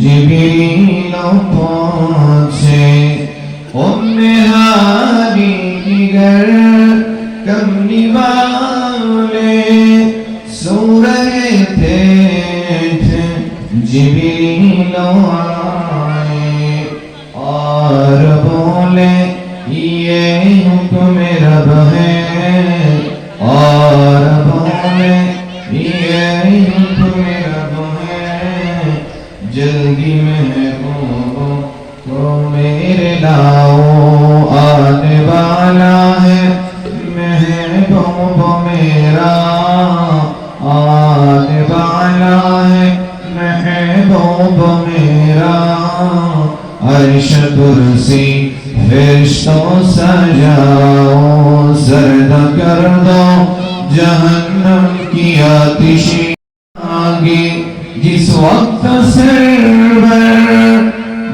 জিবিল পৌঁছে অন্যহারি গর কমনি বালে সো রহে থে জিবিল আয়ে আর বলে ইয়ে হুকুম রব হ্যায় আর जल्दी महबूबों को मेरे लाओ आने वाला है। महबूब मेरा आने वाला है। महबूब मेरा अर्श कुर्सी फरिश्तों सजाओ सर्द कर दो, जहन्नम की आतिशी जिस वक्त सरवर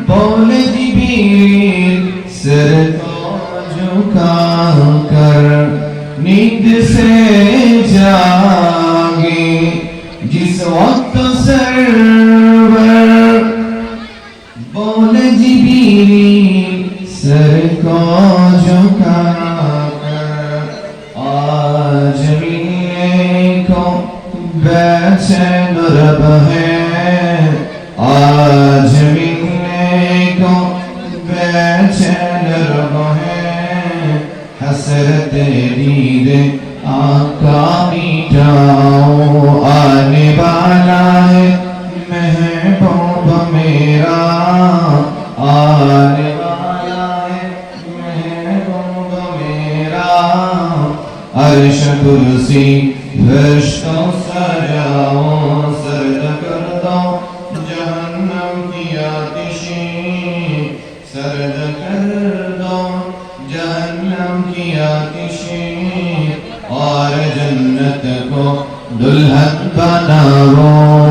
बोले जिबीर सिर को झुका कर नींद से जागे जिस वक्त सरवर बोले जिबीर सर को झुका कर आज मिलने को बेचैन रब है हसरत दीद, आका मिटाओ, आने वाला है महबूब मेरा। आने वाला मेरा। अर्श कुर्सी फरिश्तों सजाओ सर्द कर दो जहन्नम की आतिशी। सर्द कर और जन्नत को दुल्हन बनाओ